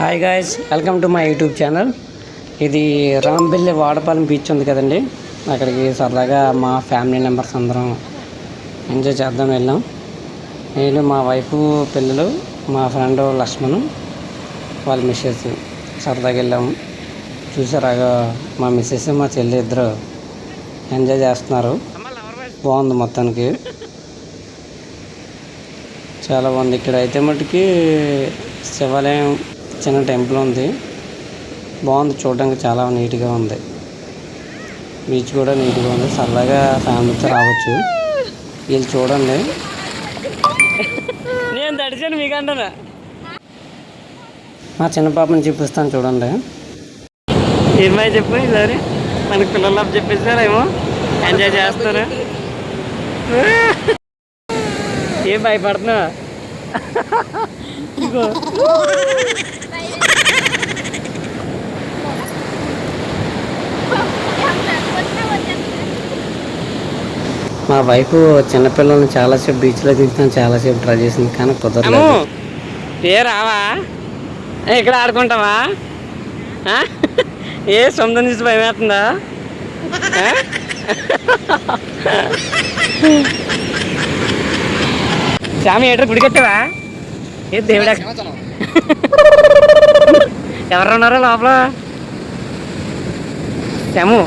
Hi guys welcome to my YouTube channel ఇది Rambelli Vadapalem beach ఉంది కదండి. అక్కడికి సరదాగా మా ఫ్యామిలీ మెంబర్స్ అందరం ఎంజాయ్ చేద్దాం వెళ్ళాం నేను మా వైఫ్ పిల్లలు మా ఫ్రెండ్ లక్ష్మణ్ వాళ్ళ మిస్సెస్ సరదాగా వెళ్ళాము చూసారాగా మా మిస్సెస్ మా చెల్లి ఇద్దరు ఎంజాయ్ చేస్తున్నారు. బాగుంది మొత్తానికి. చాలా బాగుంది. ఇక్కడ అయితే మటుకి శివాలయం చిన్న టెంపుల్ ఉంది. బాగుంది చూడడానికి చాలా నీట్గా ఉంది. బీచ్ కూడా నీట్గా ఉంది. సరదాగా ఫ్యామిలీతో రావచ్చు. వీళ్ళు చూడండి. నేను తడిచాను మీకు అంటారా మా చిన్న పాపని చూపిస్తాను చూడండి. ఏమై చెప్పు ఈసారి? మనకి పిల్లలు చెప్పేసారేమో ఎంజాయ్ చేస్తారు? ఏం భయపడుతున్నా ఇగో మా వైఫ్ చిన్నపిల్లల్ని చాలాసేపు బీచ్లో దిగుతాను చాలాసేపు ట్రై చేసింది కానీ కుదరలేదు. ఏ రావా ఏ, ఇక్కడ ఆడుకుంటావా? ఏ సొంతం చూసి భయం వేస్తుందా? స్వామి ఏటర్ గుడికెట్టావా ఏ దేవుడా? ఎవరు ఉన్నారో లోపల? శ్యాము.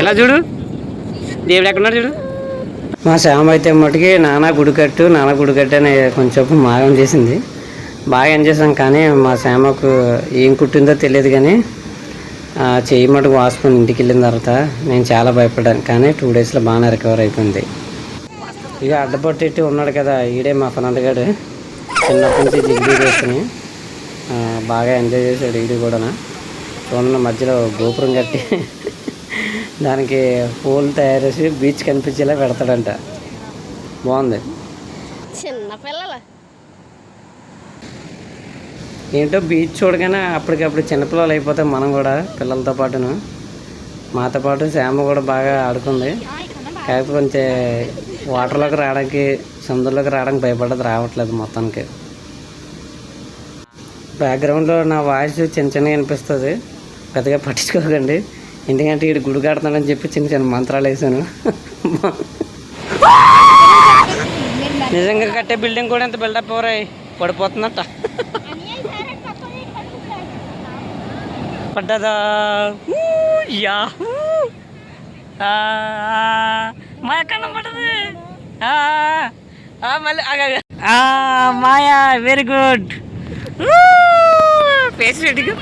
ఇలా చూడు? దేవుడు ఎక్కడున్నాడు చూడు? మా శ్యామ అయితే మటుకి నానా గుడికట్టు నానా గుడికట్టు అని కొంచెం మాయం చేసింది. బాగా ఏం చేసాం కానీ మా శ్యామకు ఏం కుట్టిందో తెలియదు కానీ ఆ మటుకు వాసుకొని ఇంటికి వెళ్ళిన తర్వాత నేను చాలా భయపడ్డాను కానీ టూ డేస్లో బాగానే రికవర్ అయిపోయింది. ఇక అడ్డపట్టి ఉన్నాడు కదా ఈడే మా ఫనందగాడు చిన్నప్పటి నుంచి జిగ్రీ చేసుకుని బాగా ఎంజాయ్ చేశాడు ఈడు కూడా చూడండి మధ్యలో గోపురం కట్టి దానికి పూలు తయారు చేసి బీచ్ కనిపించేలా పెడతాడంట. బాగుంది. చిన్న పిల్లలు? ఏంటో బీచ్ చూడగానే అప్పటికప్పుడు చిన్నపిల్లలు అయిపోతే మనం కూడా పిల్లలతో పాటును. మాతో పాటు శ్యామ కూడా బాగా ఆడుకుంది కాకపోతే కొంచెం వాటర్లోకి రావడానికి సముద్రంలోకి రావడానికి భయపడ్డది రావట్లేదు మొత్తానికి. బ్యాక్గ్రౌండ్లో నా వాయిస్ చిన్న చిన్నగా వినిపిస్తుంది. పెద్దగా పట్టించుకోకండి. ఎందుకంటే ఇటు గుడి కడుతున్నాడని చెప్పి చిన్న చిన్న మంత్రాలు వేసాను. నిజంగా కట్టే బిల్డింగ్ కూడా ఎంత బిల్డప్ ఎవరాయి పడిపోతుందట. பட்டதா? யா மயக்கண்ணம் பட்டது. ஆ மாயா வெரி குட் பேசிட்டு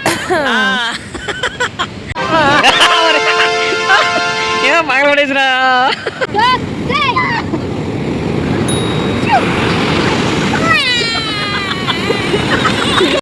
ஏன் மகளோட பேசுறா.